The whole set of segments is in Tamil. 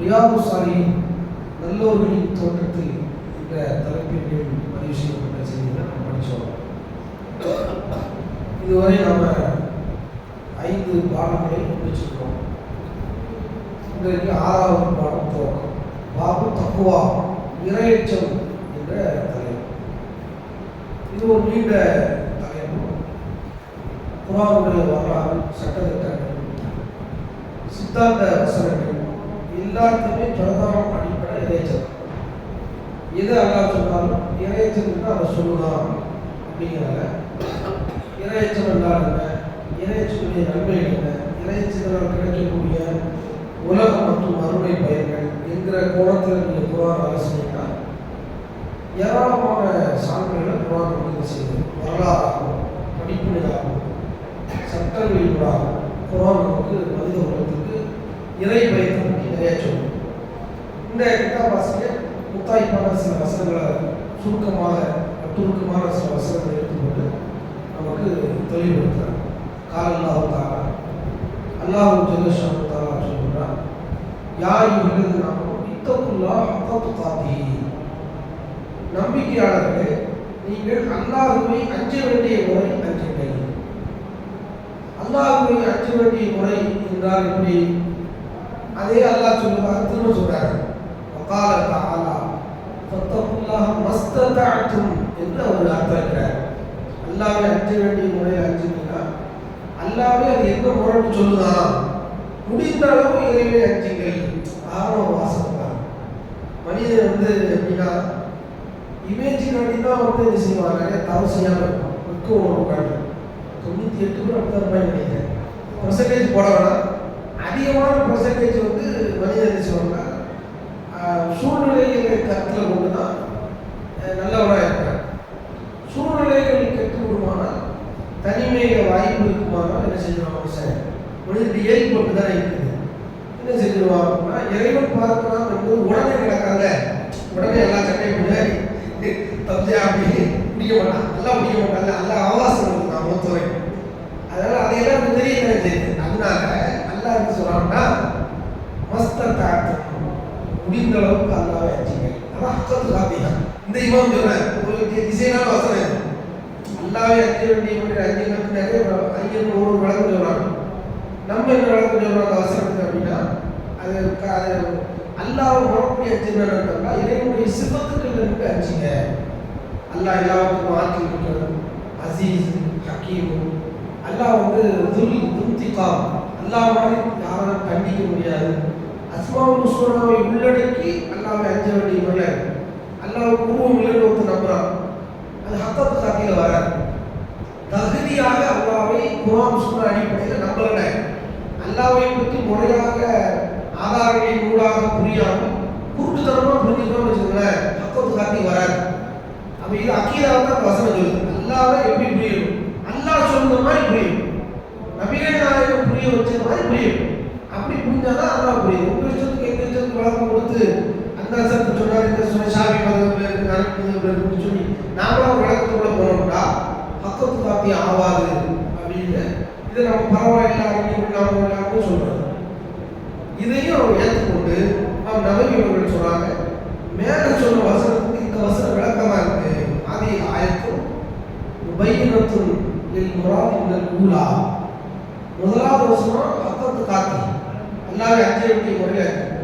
ரியாது சாலியின் நல்லோர்களின் தோற்றத்தில் என்ற தலைப்பின் கீழ் பதிவு செய்யப்பட்ட செய்திகளை நம்ம படித்தோம். இதுவரை நாம ஐந்து பாடங்களை முடிச்சிருக்கோம். இன்றைக்கு ஆறாவது பாடம் துவக்கம். பாபு தக்குவா இரையச்சம் என்ற தலைப்பு. இது ஒரு நீண்ட தலைப்பு. குரானுடைய வரலாறு சட்டத்திட்டங்கள் சித்தாந்த வசனங்கள் எல்லாத்துக்குமே பிரதான அடிப்படை இறைச்சல். எது அல்லா சொன்னாலும் இறைச்சல் அவன் சொல்லுதான் அப்படிங்கிறத இறைச்சல் என்றால் என்ன? இறைச்சலுடைய நன்மை என்ன? இறைச்சலால் கிடைக்கக்கூடிய உலக மற்றும் அருமை பயிர்கள் என்கிற கோணத்தில் நீங்கள் குரான் ஆலோசனைனா ஏராளமான சான்றுகளை குரான் உறுதி செய்யுது வரலாறாகவும் படிப்பினையாகவும் சட்டங்களினூடாகவும் குரான் நமக்கு மனித உலகத்திற்கு இறை பயத்தை பற்றி நிறைய சொல்லும் இந்த கிட்டாபாசிரியர் முத்தாய்ப்பான சில வசனங்களை சுருக்கமாக துருக்கமான சில வசனங்களை எடுத்துக்கொண்டு நமக்கு தெளிவுபடுத்துகிறார் கால் அல்லாஹ் தாரா அல்லாஹ் ஜெகஷாமு தாரா சொல்கிறார் யார் இவர்களது நாமும் இத்தக்குல்லா அத்தத்து தாத்தி நம்பிக்கையாளர்களே நீங்கள் அல்லாஹுவை அஞ்ச வேண்டிய முறை அஞ்சுங்கள் அல்லாஹுவை அஞ்ச வேண்டிய முறை என்றால் எப்படி? அதே அல்லாஹ் சொல்லுவாங்க திரும்ப சொல்றாரு. வகால தஆலா ஃபத்தகுல்லாஹ மஸ்ததஅதும் என்று அவர் அர்த்தம் இருக்கிறார். அல்லாஹ்வை அஞ்ச வேண்டிய முறையில் அஞ்சுங்கன்னா அல்லாஹ்வே அது எந்த முறைன்னு சொல்லுதா? முடிந்த அளவு இறைவனை அஞ்சுங்கள். ஆரம்ப வாசகம் தான். மனிதன் வந்து எப்படின்னா இமேஜினாடி தான் வந்து என்ன செய்வாங்க? நிறைய தவசியாக இருக்கும் மிக்க உணவு காட்டு தொண்ணூற்றி எட்டு கூட அப்படி தான் நினைக்கிறேன். பர்சன்டேஜ் போட வேணாம். அதிகமான பர்சன்டேஜ் வந்து மனிதன் என்ன செய்வாங்க சூழ்நிலைகளை கருத்தில் கொண்டு தான் நல்லவராக இருக்கிறார் சூழ்நிலைகள் கெட்டு விடுமானால் தனிமையில வாய்ப்பு இருக்குமானால் என்ன செஞ்சிருவாங்க மனுஷன் மனிதனுடைய இயல்பு அப்படி இருக்குது. என்ன செஞ்சிருவாங்கன்னா இறைவன் பார்க்கலாம் என்பது உடனே நடக்காத உடனே எல்லா சட்டையும் முன்னாடி தப்பியா அப்படி முடிய மாட்டான். எல்லாம் முடிய மாட்டாங்க எல்லாம் ஆவாசம் கொடுத்தான் மூத்தவரை அதனால அதையெல்லாம் எனக்கு தெரியுது அதனால அல்லா என்ன சொல்றாங்கன்னா மஸ்த தாக்கம் முடிந்த அளவுக்கு அல்லாவே அஞ்சுங்க அதான் அக்கத்து காப்பியா இந்த இமாம் சொல்றேன் ஒரு திசையான வசனம் அல்லாவே அஞ்ச வேண்டிய மாதிரி அஞ்சுங்களுக்கு நிறைய ஒரு வழக்கு சொல்றாங்க. நம்ம என்ன வழக்கு சொல்றோம் அந்த வசனத்துக்கு அப்படின்னா அது க- அது அல்லாஹ் மறுபடியும் அஞ்சுனா இறைவனுடைய சிவத்துக்கள் இருந்து அஞ்சுங்க. அல்லாஹ் எல்லாத்துக்கும் ஆக்கி இருக்கிறது. அசீஸ் ஹக்கீம். அல்லாஹ் வந்து துல் துல்திகாம். அல்லாஹ் மாதிரி யாரும் கண்டிக்க முடியாது. அஸ்மாவுல் சூறாவை உள்ளடக்கி அல்லாவை அஞ்ச வேண்டிய முறையில் இருக்கு. அல்லாஹ் இல்லைன்னு ஒருத்தர் நம்புறான். அது ஹத்தத்து காத்தியில் வராது தகுதியாக அல்லாவை குரான் சூற அடிப்படையில் நம்பலன. அல்லாவை பற்றி முறையாக ஆதாரங்களின் ஊடாக புரியாமல் கூட்டுத்தனமாக புரிஞ்சுக்கணும்னு வச்சுக்கோங்களேன் ஹத்தத்து காத்தி வராது அப்போ இது அக்கீதாவை தான் வசனம் சொல்லுது அல்லாவை எப்படி புரியும் அல்லாஹ் சொல்லுற மாதிரி புரியும் நவீன நாயகம் புரிய வச்ச மாதிரி புரியும். அப்படி புரிஞ்சாதான் அல்லாஹ் புரியும். உங்க இஷ்டத்துக்கு எங்க இஷ்டத்துக்கு வழக்கம் கொடுத்து அந்த அசத்து சொன்னார் இந்த சொன்ன சாமி மதம் இருக்கு அனுப்பி இருக்குன்னு சொல்லி நாமளும் விளக்கத்துக்குள்ள போனோம்டா பக்கத்து காப்பி ஆவாது அப்படின்னு இதை நம்ம பரவாயில்ல அப்படின்னு நாம எல்லாருமே சொல்றோம் இதையும் அவங்க ஏற்றுக்கொண்டு நாம் நபி அவர்கள் சொல்றாங்க மேல சொன்ன வசனத்துக்கு இந்த வசனம் விளக்கமா இருக்கு. ஆதி ஆயத்தும் உபயினத்தும் லில் முராத் மினல் ஊலா. முதலாவது வசனம் அக்கத்து காத்தி அல்லாஹ்வை அஞ்ச வேண்டிய முறையில. இருக்கு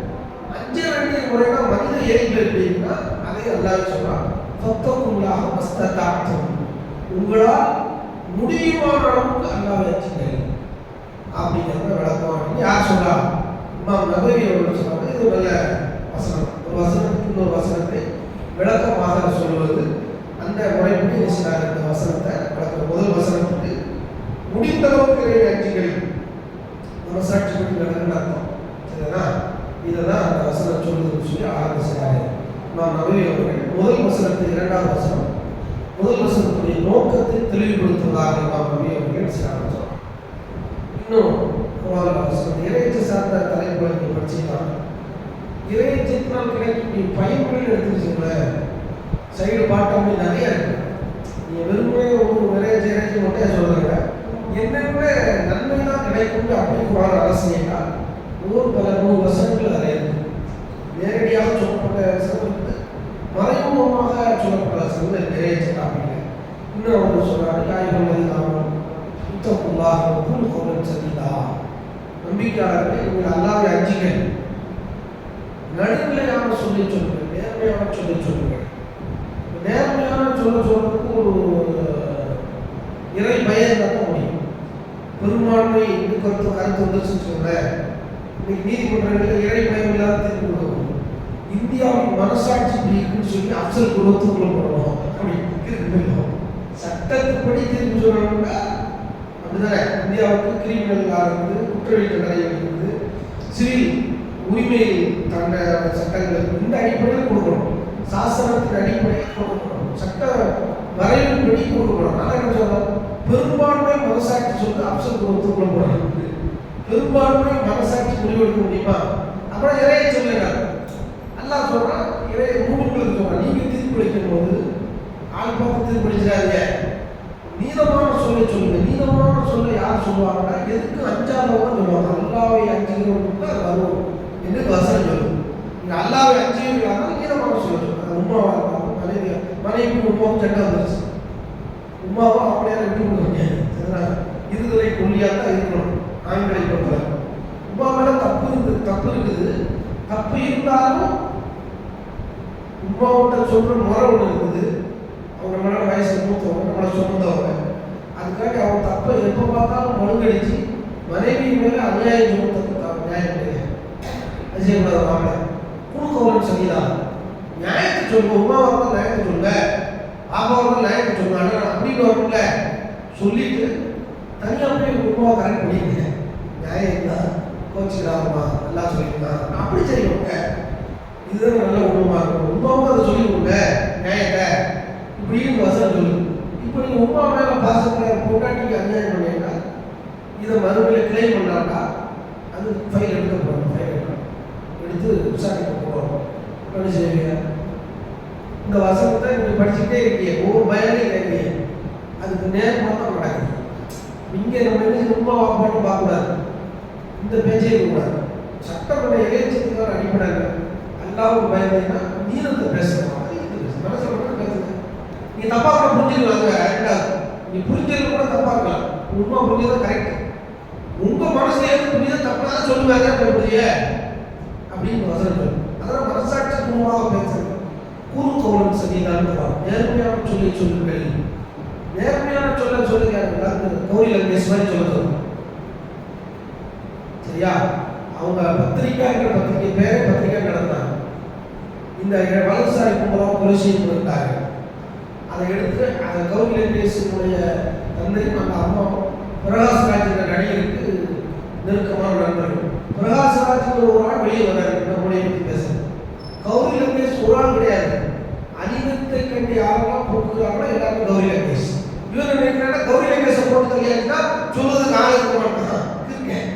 அஞ்ச வேண்டிய முறைனா மனித இயல்பு எப்படின்னா அதை அல்லாஹ் சொல்றான். ஃபத்தகுல்லாஹ மஸ்ததாத்தும் உங்களால் முடியுமான அளவுக்கு அல்லாஹ்வை அஞ்சுங்கள் அப்படிங்கிறத விளக்கம் யார் சொல்றா? இமாம் நபரி அவர்கள் சொன்னாங்க இது நல்ல வசனம். ஒரு வசனத்துக்கு இன்னொரு வசனத்தை விளக்கமாக சொல்லுவது. அந்த முறைப்படி என்ன இந்த வசனத்தை விளக்க முதல் வசனத்துக்கு முடிந்த அளவுக்கு இறை அஞ்சுகள் நம்ம சாட்சி பற்றி நடக்குன்னு அர்த்தம். சரிதானா? இதுதான் அந்த வசனம் சொல்லுதுன்னு சொல்லி ஆரம்பிச்சாரு நான் நபவி அவர்கள் முதல் வசனத்தை இரண்டாவது வசனம். முதல் வசனத்துடைய நோக்கத்தை தெளிவுபடுத்துவதாக நாம் நபி அவர்கள் ஆரம்பிச்சோம் இன்னும் இறைச்சி சார்ந்த தலைப்புகளை படிச்சுக்கலாம் இறைச்சினால் கிடைக்கக்கூடிய பயன்கள் எடுத்துக்கிங்களேன். சைடு பாட்டம் நிறைய இருக்கு. நீங்கள் வெறுமனே ஒரு நிறைய இறைச்சி மட்டும் சொல்கிறீங்க என்னென்ன நன்மைலாம் கிடைக்கும் அப்படின்னு அரசினா நூறு பல நூறு வசனங்கள் அறையாது நேரடியாக சொல்லப்பட்ட வசனம் மறைமுகமாக சொல்லப்பட்ட வசனங்கள் நிறைய சொல்லாமல் இன்னும் அவங்க சொல்றாரு காய்கள் நாமம் புத்தகுல்லாக ஒவ்வொரு கோவில் சதிதா நம்பிக்கையாளர்கள் இவங்க அல்லாத அஞ்சுகள் நடுநிலையான சொல்லி சொல்லுங்கள் நேர்மையாக சொல்லி சொல்லுங்கள். நேர்மையான சொல்ல சொல்றதுக்கு ஒரு இறை பயன் பெரும்பான்மை இந்து கருத்து கருத்து வந்துருச்சுன்னு சொல்றேன் இன்னைக்கு நீதிமன்றங்களில் இறை பயம் இல்லாத தீர்ப்பு கொடுக்கும் இந்தியாவின் மனசாட்சி இப்படி சொல்லி அப்சல் குடும்பத்துக்குள்ள போடணும். அப்படி இருக்கு சட்டத்துப்படி தீர்ப்பு சொல்லணும்னா அப்படிதானே? இந்தியாவுக்கு கிரிமினல் லா குற்றவியல் நிறைய இருக்குது. சிவில் உரிமை தண்ட சட்டங்கள் இந்த அடிப்படையில் கொடுக்கணும். சாசனத்தின் அடிப்படையில் கொடுக்கணும். சட்ட வரைவின்படி கொடுக்கணும். நான் என்ன சொல்றேன்? பெரும்பான்மை மனசாட்சி சொல்லி அப்சல் குலத்துக்குள்ள போடணும் பெரும்பான்மை மனசாட்சி முடிவெடுக்க முடியுமா? அப்புறம் இறைய சொல்லுங்க. அல்லா சொல்றான் இறைய மூணுங்களுக்கு சொல்றான் நீங்க தீர்ப்பளிக்கும் போது ஆள் பார்த்து தீர்ப்பளிச்சிடாதீங்க நீதமான சொல்ல சொல்லுங்க. நீதமான சொல்ல யார் சொல்லுவாங்கன்னா எதுக்கு அஞ்சாதவங்க சொல்லுவாங்க? அல்லாவை அஞ்சுகிறவங்க தான் வரும். என்று வசனம் சொல்லுது நீங்க அல்லாவை அஞ்சுகிறாங்க நீதமான சொல்ல சொல்லுங்க ரொம்ப மனைவி மனைவி உமாவும் சட்டம் வந்துருச்சு. உமாவும் அப்படியா விட்டு கொடுக்க இருதலை கொல்லியாக தான் இருக்கணும். ஆண்களை பொறுத்தவரை உமா மேலே தப்பு இருக்குது தப்பு இருக்குது. தப்பு இருந்தாலும் உமாவோட சொல்ற முறை ஒன்று இருக்குது. அவங்க மேல வயசு மூத்தவங்க நம்மளை சொந்தவங்க அதுக்காக அவன் தப்பை எப்போ பார்த்தாலும் மழுங்கடிச்சு மனைவி மேல அநியாயம் சுமத்துக்கு நியாயம் கிடையாது. அது செய்யக்கூடாது வாங்க குறுக்கவன் சொல்லிடலாம். நியாயத்தை சொல்லுங்க. உமா வரணும் நியாயத்தை சொல்லுங்க. அவன் வரணும் நியாயத்தை சொல்லுங்க அப்படின்னு ஒரு சொல்லிட்டு தனியாக போய் குடும்பமாக கரெக்ட் பண்ணிங்க நியாயம் தான் கோச்சுக்கிறாருமா நல்லா சொல்லியிருந்தான் அப்படி செய்யணுங்க இதுதான் நல்ல குடும்பமா இருக்கும். உமாவும் அதை சொல்லி கொடுங்க. நியாயத்தை இப்படின்னு வசனம் சொல்லு. இப்போ நீங்கள் உமா பாசத்தில் போட்டால் நீங்கள் அநியாயம் பண்ணீங்கன்னா இதை மறுபடியும் கிளைம் பண்ணாண்டா அது ஃபைல் எடுக்க போகிறோம் ஃபைல் எடுக்கணும் எடுத்து விசாரிக்க போகிறோம் என்ன செய்வீங்க? இந்த வசனத்தை நீங்கள் படிச்சுட்டே இருக்கீங்க. ஒவ்வொரு பயனையும் கேட்குறீங்க அதுக்கு நேரம் தான் நடக்குது இங்கே நம்ம என்ன ரொம்ப வாப்பாட்டு பார்க்கக்கூடாது. இந்த பேச்சே இருக்கக்கூடாது. சட்டமன்ற ஒரு அடிப்படையில் எல்லாரும் பயந்தீங்கன்னா நீரத்தை பேசணும். நீ தப்பா கூட புரிஞ்சுக்கலாங்க. ரெண்டாவது நீ புரிஞ்சது கூட தப்பா இருக்கலாம். உண்மை புரிஞ்சது கரெக்ட் உங்க மனசுல எது புரியுதோ தப்பா தான் சொல்லுவாங்க புரிய அப்படின்னு வசனம் அதெல்லாம் மனசாட்சி மூலமாக பேசுறது. கூறு தோழன் சதிதான் நேர்மையான சொல்லி சொல்லுங்கள். நேர்மையான சொல்ல சொல்லுங்க. கௌரி லங்கேஷ் மாதிரி சொல்ல சொல்லுங்க. சரியா? அவங்க பத்திரிக்கைங்கிற பத்திரிக்கை பேரே பத்திரிக்கை நடந்தாங்க இந்த வலதுசாரி கும்பலம் புரட்சியை கொடுத்தாங்க அதை எடுத்து அந்த கௌரி லங்கேஷனுடைய தந்தையும் அந்த அம்மா பிரகாஷ்ராஜ் என்ற நடிகருக்கு நெருக்கமான நண்பர்கள். பிரகாஷ்ராஜ் ஒரு ஆள் வெளியே வராரு நம்முடைய பேசுறது கௌரி லங்கேஷ் குரான் கிடையாது. அறிவத்தை கண்டு யாரெல்லாம் போட்டுக்கிறாங்களோ எல்லாரும் கௌரி லங்கேஷ் இவர் நினைக்கிறாங்க கௌரி லங்கேஷை போட்டு தெரியாதுன்னா சொல்றதுக்கு ஆள் இருக்க. மாட்டான் இருக்கேன்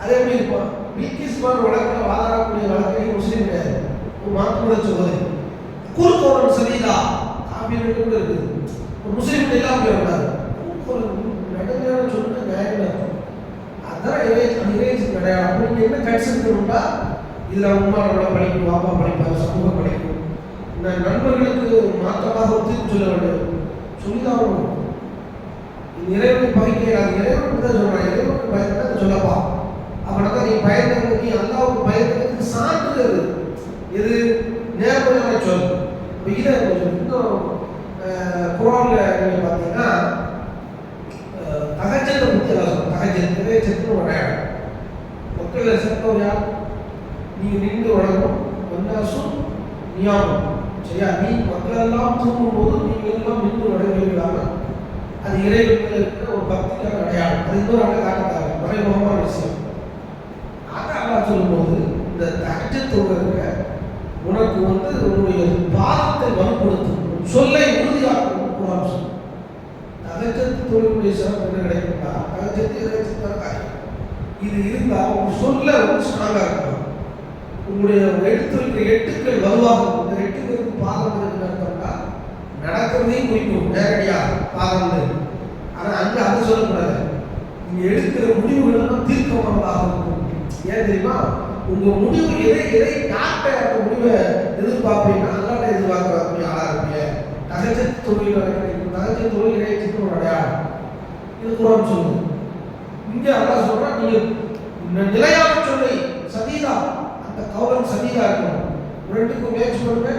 அது எப்படி இருக்கும் பில்கிஸ் பார் வழக்கில் வாதாடக்கூடிய வழக்கை முஸ்லீம் கிடையாது. ஒரு மாற்றுமுறை சொல்வது. குறுக்கோணம் சரிதா அப்படின்னு கூட இருக்குது. ஒரு முஸ்லீம் எல்லாம் அப்படி வராது நடுநிலையான சொல்லுங்க நியாயம் அதான் இறைச்சி அந்த கிடையாது அப்படின்னு என்ன கட்சி இருக்கணும்னா இதில் அம்மா நல்லா படிக்கும் பாப்பா படிப்பார் சமூகம் படிக்கும் நான் நண்பர்களுக்கு மாற்றமாக ஒத்துக்கு சொல்ல வேண்டும். சொல்லிதான் இறைவனை பகிக்கிறார் இறைவனுக்கு தான் சொல்கிறான் இறைவனுக்கு பயந்து சொல்லப்பா அப்படின்னா நீ பயந்தவங்க நீ அல்லாவுக்கு பயந்ததுக்கு சான்று அது. இது நேர்மையான சொல். இப்போ இதை இன்னும் அஹ், நீங்கள் பார்த்தீங்கன்னா தகச்சத்தை பற்றி எல்லாம் சொல்லுவோம் தகச்சத்து நிறைவேற்றத்துன்னு ஒரு இடம் மக்கள் செத்தவர் யார்? நீ நின்று வழங்கும் வந்தாசும் நியாமம். சரியா? நீ மக்களெல்லாம் தூங்கும்போது நீங்க எல்லாம் நின்று வழங்குவீர்களாக அது இறைவன் இருக்கிற ஒரு பக்திக்கான அடையாளம். அது இன்னொரு ஆண்டு காட்டத்தாங்க மறைமுகமான விஷயம். அதை அல்லா சொல்லும்போது இந்த தகஜத்தோடு இருக்க உனக்கு வந்து உன்னுடைய பாதத்தை வலுப்படுத்தும். சொல்லை உறுதியாக்கும் குரான் சொல்லு தகஜத்து தொழிலுடைய சிறப்பு என்ன கிடைக்கும்னா தகஜத்து இறைச்சி காரியம் இது இருந்தால் உன் சொல்ல வந்து ஸ்ட்ராங்காக இருக்கும் உங்களுடைய எடுத்துருக்கிற எட்டுக்கள் வலுவாகும். இந்த எட்டுக்களுக்கு பாதம் இருக்குன்னு அர்த்தம்னா நடக்கிறதையும் குறிக்கும். நேரடியாக பாதம் ஆனால் அங்கே அதை சொல்லக்கூடாது. நீங்கள் எடுக்கிற முடிவுகள் எல்லாம் தீர்க்கமானதாக இருக்கும். ஏன் தெரியுமா? உங்கள் முடிவு எதை எதை யார்கிட்ட அந்த முடிவை எதிர்பார்ப்பீங்கன்னா அல்லாட்ட எதிர்பார்க்கக்கூடிய ஆளாக இருப்பீங்க. தகஜத் தொழில் கிடைக்கும் தகஜத் தொழில் இறைச்சிக்கு ஒரு அடையாளம். இது குரான் சொல்லுது. இங்கே அல்லாஹ் சொல்றான் நீங்கள் நிலையான சொல்லி சதீதா அந்த கௌரவம் சதீதா இருக்கணும் ரெண்டுக்கும் மேட்ச் பண்ணுங்க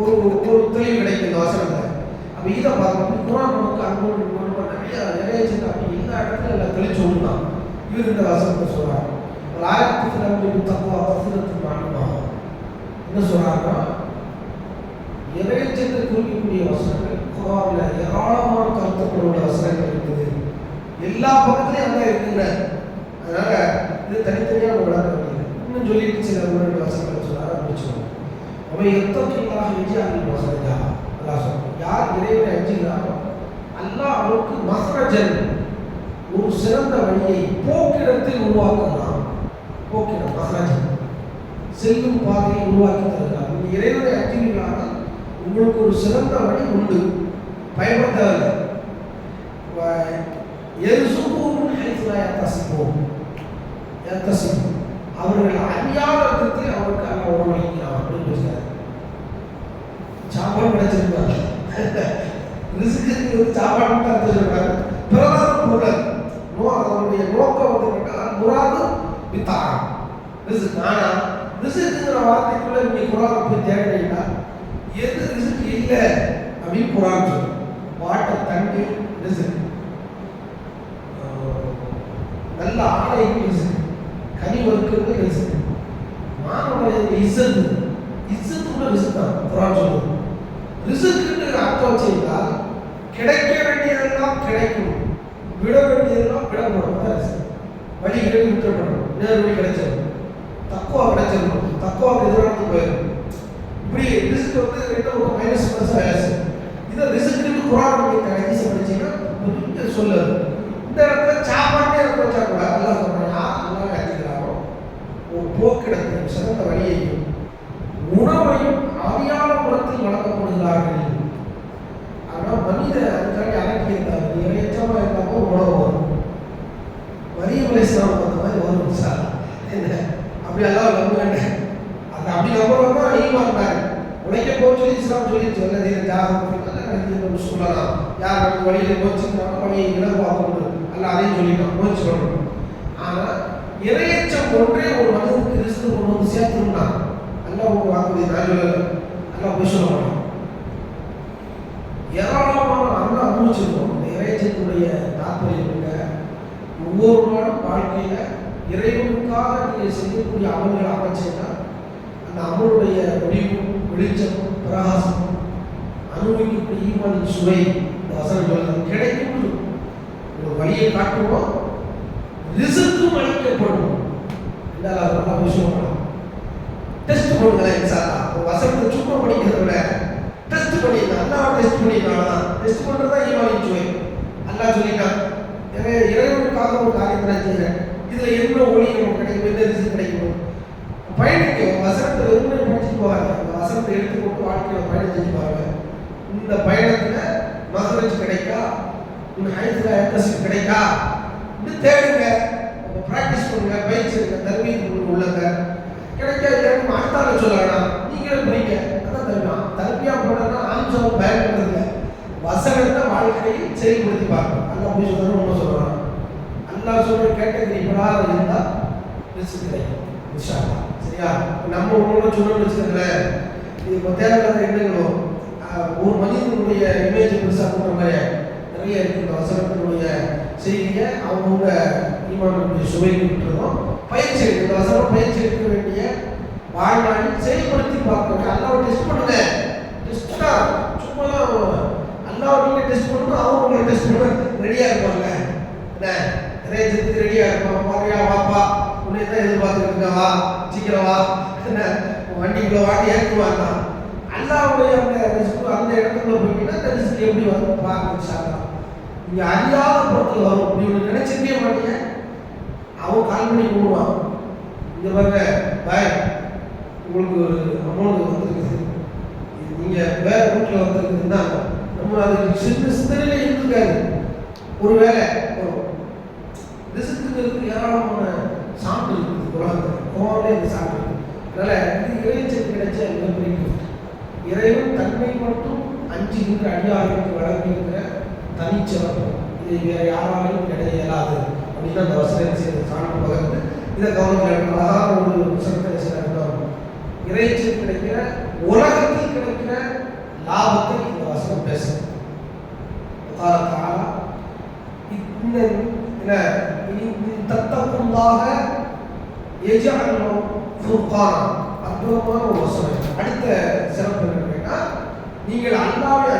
ஒரு ஒரு தெளிவு கிடைக்கும் இந்த வசனத்தில். அப்போ இதை பார்க்கணும் குரான் நமக்கு அன்போடு கொண்டு நிறைய நிறைய சின்ன அப்படி எல்லா இடத்துல எல்லாம் தெளிச்சு விடலாம் இவர் இந்த வசனத்தை சொல்றாங்க ஒரு ஆயிரத்தி கிலோமீட்டர் தப்பா தசுரத்து மாநிலமா என்ன சொல்கிறாங்கன்னா இறைச்சத்தை குறிக்கக்கூடிய வசனங்கள் குரானில் ஏராளமான கருத்துக்களோட வசனங்கள் இருக்குது. எல்லா பக்கத்துலையும் அங்கே இருக்குங்க அதனால் இது தனித்தனியாக நம்ம அப்படின்னு சொல்லிட்டு சில முன்னாடி வசனங்கள் சொன்னார் முடிச்சுக்கணும் அவன் எத்தொற்றாக எஜி அங்கில் வசதியா அல்லா சொல்றான் யார் இறைவனை அஞ்சுகிறாரோ அல்லாஹ் அவருக்கு மசரஜன் ஒரு சிறந்த வழியை போக்கிடத்தில் உருவாக்குகிறான் போக்கிடம் மசரஜன் செல்லும் பாதையை உருவாக்கி தருகிறார் நீங்கள் இறைவனை அஞ்சுகிறார்கள் உங்களுக்கு ஒரு சிறந்த வழி உண்டு பயப்பட தேவையில்லை எரிசுபூரும் ஹைஃபுலா எத்தசிப்போம் எத்தசிப்போம் அவர்கள் அறியாத விதத்தில் அவருக்கு அல்ல உணவளிக்கிறான் அப்படின்னு பேசுகிறார் சாப்பாடு கிடைச்சிருக்காங்க ரிசுக்கு சாப்பாடு மட்டும் அர்த்தம் பிரதான பொருள். நோ அதனுடைய நோக்கம் வந்து என்னன்னா முராது வித்தாரம் ரிசுக் ரிசுக்குங்கிற வார்த்தைக்குள்ள நீங்க குரான் போய் எது ரிசுக் இல்லை அப்படின்னு குரான் சொல்லும் வாட்டர் தண்ணி ரிசுக் நல்ல ஆடை ரிசுக் கனி வறுக்கிறது ரிசுக் மாணவர்கள் இசத்து இசத்து கூட ரிசுக் தான் குரான் சொல்லுது. ரிசுக்குன்னு அர்த்தம் வச்சிருந்தால் கிடைக்க வேண்டியதெல்லாம் கிடைக்கும். விட வேண்டியதெல்லாம் விடப்படும் அதான் ரிசுக் வழி கிடைக்க விட்டுறப்படும் நேர் கிடைச்சிடும் தக்குவா கிடைச்சிடணும் தக்குவாக்கு எதிரானது போயிடும் இப்படி ரிஸ்க் வந்து ரெண்டு ஒரு மைனஸ் ப்ளஸ் வேலை இதை ரிஸ்க்கு குரான் நீங்கள் கடைசி படிச்சீங்கன்னா பெரிய சொல்லுது இந்த இடத்துல சாப்பாட்டே வச்சா கூட எல்லாம் José Santa இறையச்சம் ஒன்றே ஒரு மனிதனுக்கு ரிஸ்க் கொண்டு வந்து சேர்த்துருந்தா அல்ல ஒரு வாக்குறுதி நான் சொல்லலை போய் சொல்ல மாட்டோம் ஏராளமான அருள் அனுபவிச்சிருக்கோம். இந்த இறைச்சத்துடைய தாற்பயம் இருக்க ஒவ்வொரு நாளும் வாழ்க்கையில் இறைவனுக்காக நீங்கள் செய்யக்கூடிய அமல்களை அமைச்சீங்கன்னா அந்த அமலுடைய முடிவும் வெளிச்சமும் பிரகாசமும் அனுபவிக்கக்கூடிய ஈமானின் சுவை இந்த வசனங்கள் கிடைக்கும் ஒரு வழியை காட்டுவோம். ரிசுக்கும் அளிக்கப்படும். என்றால் அது நல்லா விஷயம் டெஸ்ட் பண்ணுங்களேன் இன்சால்லா ஒரு வசனத்தை சும்மா படிக்கிறத விட டெஸ்ட் பண்ணிடலாம் அல்லாஹ் டெஸ்ட் பண்ணிடலாம் டெஸ்ட் பண்ணுறது தான் ஈமானின் சுவை. அல்லாஹ் சொல்லிட்டான் எனவே இறைவனுக்காக ஒரு காரியத்தை செய்கிறேன். இதில் என்ன ஒளி நமக்கு கிடைக்கும் எந்த ரிசல்ட் கிடைக்கும் பயணிக்க வசனத்தை வெறுமனே படிச்சுட்டு போவாங்க அந்த வசனத்தை எடுத்துக்கொண்டு வாழ்க்கையில் பயணம் செஞ்சு பாருங்க இந்த பயணத்தில் மகரஜ் கிடைக்கா? இந்த ஹைத்தில் எத்தசிப் கிடைக்கா? தேடுங்க. ப்ராக்டிஸ் பண்ணுங்க பயிற்சி இருக்க தர்மீன் உங்களுக்கு உள்ளங்க. கிடைக்கா எனக்கு அடுத்தால சொல்ல வேணாம். நீங்களே புரியுங்க. அதான் தருமா தர்மியா போனா ஆம்சம் பயன்படுத்துங்க வசனத்தை வாழ்க்கையை செயல்படுத்தி பார்க்கணும். அல்ல அப்படி சொல்றோம் ஒன்று சொல்றாங்க அல்லாஹ் சொல்ற கேட்டகரி இப்படாத இருந்தா ரிஸ்க் கிடைக்கும். இன்ஷா சரியா? நம்ம ஒன்று சொல்லணும்னு வச்சுக்கோங்களேன். இது தேவையில்லாத எண்ணங்களும் ஒரு மனிதனுடைய இமேஜ் பெருசாக போடுற மாதிரி நிறைய இருக்கு வசனத்தினுடைய செய்தியை அவங்கவுங்க ஈமானுடைய சுவைக்கு விட்டுறதும் பயிற்சி எடுக்க வசனம் பயிற்சி எடுக்க வேண்டிய வாழ்நாளில் செயல்படுத்தி பார்க்கணும். அல்லாவை டெஸ்ட் பண்ணுங்க. டெஸ்டா சும்மா அல்லாவை நீங்கள் டெஸ்ட் பண்ணணும் அவங்க உங்களை டெஸ்ட் பண்ண ரெடியாக இருப்பாங்க. என்ன? நிறைய ஜெத்துக்கு ரெடியாக இருப்பான் பாரியா வாப்பா. உன்னை தான் எதிர்பார்த்துட்டு வா சீக்கிரம் வா. என்ன? உன் வாட்டி ஏற்றுவாங்க அல்லாவுடைய அந்த ரிஸ்க் அந்த இடத்துக்குள்ள போயிட்டீங்கன்னா அந்த ரிஸ்க் எப்படி வந்து பார்க்க சாப்பிடலாம் நீங்கள் அறியாத பொருட்கள் வரும். இப்படி ஒன்று நினைச்சிருக்கே மாட்டீங்க. அவன் கால் பண்ணி கூடுவான் இந்த பாருங்க பாய் உங்களுக்கு ஒரு அமௌண்ட் வந்துருக்குது நீங்கள் வேற ரூட்டில் வந்துருக்குதுன்னா நம்ம அதுக்கு சின்ன சிந்தனையிலே இருந்துக்காது. ஒரு வேலை ரிசுக்குங்கிறது ஏராளமான சாப்பிட்டு இருக்குது உலகத்தில். கோவிலே இந்த சாப்பிட்டு அதனால் இது இறைச்சல் கிடைச்ச மிகப்பெரிய இறைவன் தன்மை மட்டும் அஞ்சு அஞ்சுகின்ற அடியார்களுக்கு வழங்கியிருக்கிற தனிச்சிறப்பு இது வேறு யாராலையும் கிடை இயலாது. அப்படின்னு அந்த வசனம் செய்து காணப்படுகிறது இதை கவனம் அழகாக ஒரு சிறப்பை சிறப்பு இறைச்சியில் கிடைக்கிற உலகத்தில் கிடைக்கிற லாபத்தை இந்த வசனம் பேசும் இந்த தத்தக்குள்ளாக எஜானோ அற்புதமான ஒரு வசனம். அடுத்த சிறப்பு என்னன்னா நீங்கள் அல்லாவுடைய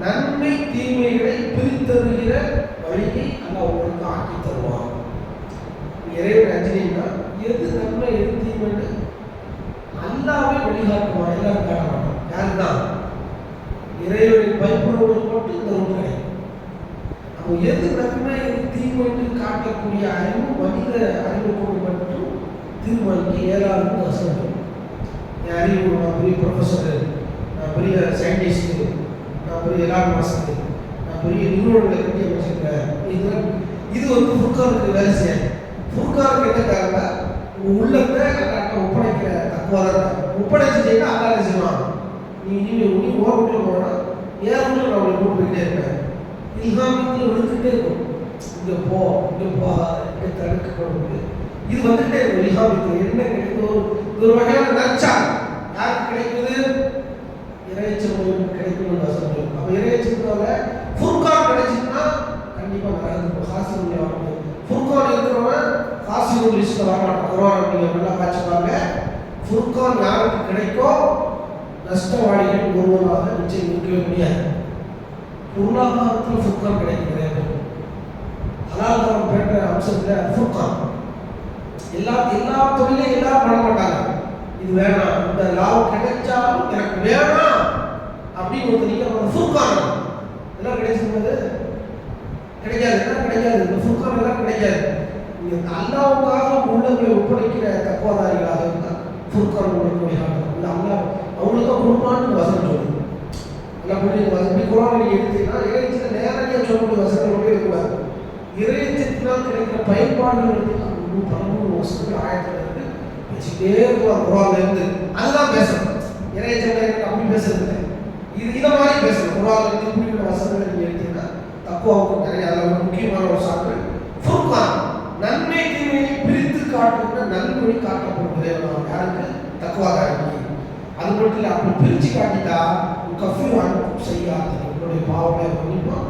நன்மை தீமைகளை பிரித்தருகிற வழியை அல்லாஹ் உங்களுக்கு ஆக்கி தருவான் இறைவன் அஞ்சினீங்கன்னா எது நன்மை எது தீமைன்னு? அல்லாவே வழிகாட்டுவான் எல்லாரும் காட்ட மாட்டான் யார் தான் இறைவனை பயப்படுவதற்கு மட்டும் இந்த ஒன்று கிடைக்கும் அப்போ எது நன்மை எது தீமைன்னு காட்டக்கூடிய அறிவு மனித அறிவு கொண்டு மட்டும் திருமணிக்கு இயலாதுன்னு வசனம் என் அறிவு நான் பெரிய ப்ரொஃபஸர் நான் பெரிய சயின்டிஸ்ட்டு நான் பெரிய எலான் மாஸ்டர் நான் பெரிய நிறுவனங்களை கட்டி அமைச்சிருக்கிறேன் இது இது வந்து ஃபுர்கானுக்கு வேலை செய்யாது ஃபுர்கானுக்கு என்ன காரணம் உங்கள் உள்ளத்தை அல்லாட்ட ஒப்படைக்கிற தக்குவாதான் ஒப்படைச்சிட்டீங்கன்னா அல்லா என்ன செய்வான் நீ இனிமேல் நீ ஓ வீட்டில் போனா ஏன் வீட்டில் நான் உங்களை கூட்டு போயிட்டே இருப்பேன். இல்லாமல் விழுந்துட்டே இருக்கும். இங்கே போ இங்கே போ இங்கே தடுக்கப்படும் இது வந்துட்டே இருக்கும் இல்லாமல் என்ன கிடைக்கும் ஒரு வகையான நச்சா யாருக்கு கிடைக்குது? இறைச்சல் கிடைக்கும் வசனம் அப்போ இறைச்சல்னால ஃபுர்கான் கிடைச்சிச்சுன்னா கண்டிப்பாக வராது. ஹாசினுடைய வரணும் ஃபுர்கான் இருக்கிறவன் ஹாசினுடைய லிஸ்ட்டில் வரமாட்டான் குரான் அப்படிங்கிற நல்லா காய்ச்சிப்பாங்க ஃபுர்கான் யாருக்கு கிடைக்கோ நஷ்டவாளிகள் ஒருவராக நிச்சயம் இருக்கவே முடியாது. பொருளாதாரத்தில் ஃபுர்கான் கிடைக்கிறது ஹலால்தரம் பெற்ற அம்சத்தில் ஃபுர்கான். எல்லா எல்லா தொழிலையும் எல்லாரும் பண்ண மாட்டாங்க. இது வேணாம். இந்த லாபம் கிடைச்சாலும் எனக்கு வேணாம். அப்படின்னு ஒரு நிற்க ஃபுர்கான் எல்லாம் கிடைச்சிருந்தது கிடைக்காது எல்லாம் கிடைக்காது. ஃபுர்கான் எல்லாம் கிடைக்காது. நீங்கள் அல்லாவுக்காக உள்ளங்களை ஒப்படைக்கிற தக்குவாதாரிகளாக இருந்தால் ஃபுர்கான் உங்களுக்கு இல்லை அல்லா அவங்களுக்கு குருமான்னு வசனம் சொல்லுது. அல்லா பண்ணி வசதி குரான் நீங்கள் எடுத்தீங்கன்னா இறைச்சியில் நேரடியாக சொல்லக்கூடிய வசனங்கள் இருக்கக்கூடாது இறைச்சத்தினால் கிடைக்கிற பயன்பாடுகள் எடுத்தீங்கன்னா பதிமூணு வருஷத்துக்கு ஆயிரத்தி இருந்து வச்சுட்டே இருக்கலாம் குரான்ல இருந்து. அதுதான் பேசணும். இறைச்சல் அப்படி பேசுறது? இல்லை இது இதை மாதிரி பேசணும். குரான்ல இருந்து குறிப்பிட்ட வசனங்களை நீங்கள் எடுத்தீங்கன்னா தக்குவாவுக்கு நிறைய அதில் முக்கியமான ஒரு சான்று. ஃபுர்கான் நன்மை தீமையை பிரித்து காட்டுகிற நல்வழி காட்டப்படுகிறது யாருக்கு? தக்குவாதாரிக்கு அது மட்டும் இல்லை அப்படி பிரித்து காட்டிட்டா கஃபி அனுப்பும் செய்யாது. உங்களுடைய பாவங்களை மன்னிப்பான்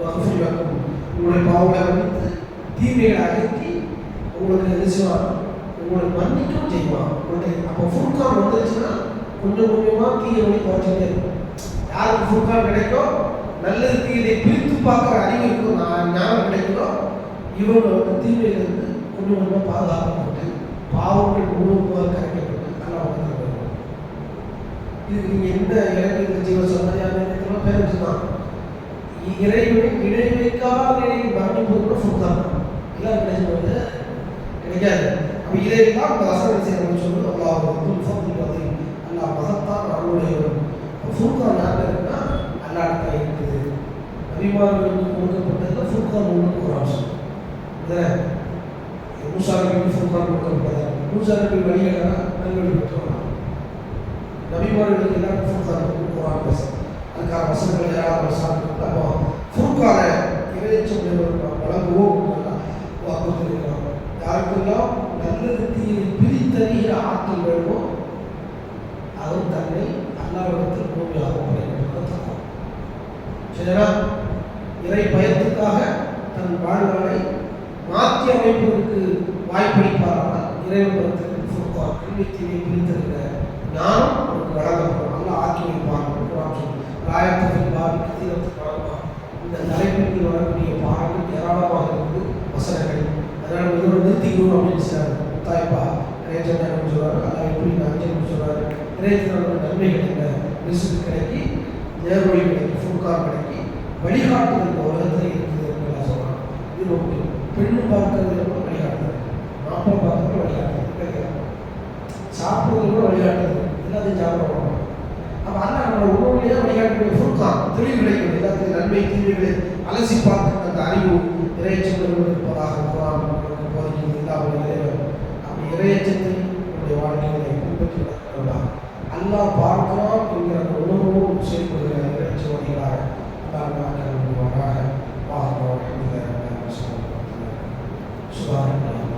கஃபி அனுப்பும் உங்களுடைய பாவங்களை மன்னித்து தீமைகளை அகற்றி உங்களுக்கு என்ன செய்வான் உங்களுக்கு மன்னிக்கவும் செய்வான் உங்களுடைய அப்போ ஃபுர்கான் வந்துருச்சுன்னா கொஞ்சம் கொஞ்சமாக தீயை வழி குறைச்சிட்டே இருக்கும். யாருக்கு ஃபுர்கான் கிடைக்கும் நல்லது தீயதை பிரித்து பார்க்குற அறிவு இருக்கும் நான் ஞானம் கிடைக்குதோ இவங்க வந்து தீமையிலிருந்து கொஞ்சம் கொஞ்சமாக பாதுகாக்கப்பட்டு பாவங்கள் முழுவதுமாக கரைக்கப்பட்டு நல்லா வளர்ந்து இதுக்கு நீங்கள் எந்த இலக்கிய ஜீவ சமாதியான பேர் தான் இறைவனை இணை வைக்காத நிலையில் மரணிப்பது கூட ஃபுர்கான் எல்லாம் கிடைச்சது கிடைக்காது. அப்போ இதையெல்லாம் அந்த வசனம் செய்யணும்னு சொல்லி அல்லாஹ் வந்து ஃபத்தில் பற்றி அல்லாஹ் மகத்தான் அவனுடைய ஃபுர்கான் யார் இருக்குன்னா அல்லாட்ட இருக்குது. அபிமானங்களுக்கு கொடுக்கப்பட்டது ஃபுர்கான் ஒன்று ஒரு அம்சம் மூசா நபிக்கு ஃபுர்கான் கொடுக்கப்பட்டது. மூசா நபி வழிகளை நல்வழி பெற்றோம் நபிமார்களுக்கு எல்லாம் ஃபுர்கான் குரான் பேசும் அதுக்கான வசனங்கள் யாராவது சாப்பிட்டு அப்போ ஃபுர்கானை இறைச்சம் வழங்குவோம் வாக்குறுதிருக்கிறோம் யாருக்கெல்லாம் நல்லது தீயை பிரித்தறிகிற ஆற்றல் வேணுமோ அவர் தன்னை பூமியாக படைக்கப்பட்டதாக சரியா இறை பயத்துக்காக தன் வாழ்நாளை மாற்றி அமைப்பதற்கு வாய்ப்பளிப்பாரானால் இறைவனத்திற்கு ஃபுர்கான் கல்வி தீயை பிரித்தறிகிற ஞானம் அவருக்கு வழங்கப்படும் நல்ல ஆக்கி வைப்பார்கள் ராயத்தில் பாவி கதீரத்துக்கு வழங்குவார் இந்த தலைப்பிற்கு வரக்கூடிய பாடங்கள் ஏராளமாக இருக்குது வசனங்கள் அதனால் இதோடு நிறுத்திக்கணும் அப்படின்னு சார் தாய்ப்பா நிறைய சொன்னார் சொல்றாரு அதான் எப்படி நான் சொல்றாரு. நிறைய நன்மை என்ன ரிசுக்கு கிடைக்கி நேர்வழி கிடைக்கி ஃபுட்கார் கிடைக்கி வழிகாட்டுதல் உலகத்தில் இருக்குது இது ரொம்ப பெண்ணு பார்க்கறது கூட வழிகாட்டுதல் மாப்பிள்ளை பார்க்கறது வழிகாட்டுதல் சாப்பிட்றது கூட வழிகாட்டுது எல்லாத்தையும் சாப்பிட அப்போ அல்ல நம்ம உணவுலேயே வழிகாட்டுடைய ஃபுட்கான் தெளிவு கிடைக்கிறது எல்லாத்தையும் நன்மை தீமைகளை அலசி பார்க்க அந்த அறிவு இறையச்சங்கள் இருப்பதாக குரான் போதிக்கிறது இல்லாமல் இறைவன் அப்படி இறையச்சத்தை நம்முடைய வாழ்க்கையை பின்பற்றி நடக்கிறதா அல்லாஹ் பார்க்கிறோம் என்கிற அந்த உணர்வோடு செயல்படுகிற இறைச்சோடிகளாக அல்லாஹ் வாக்கள் முடிவாக வாங்க சுபான்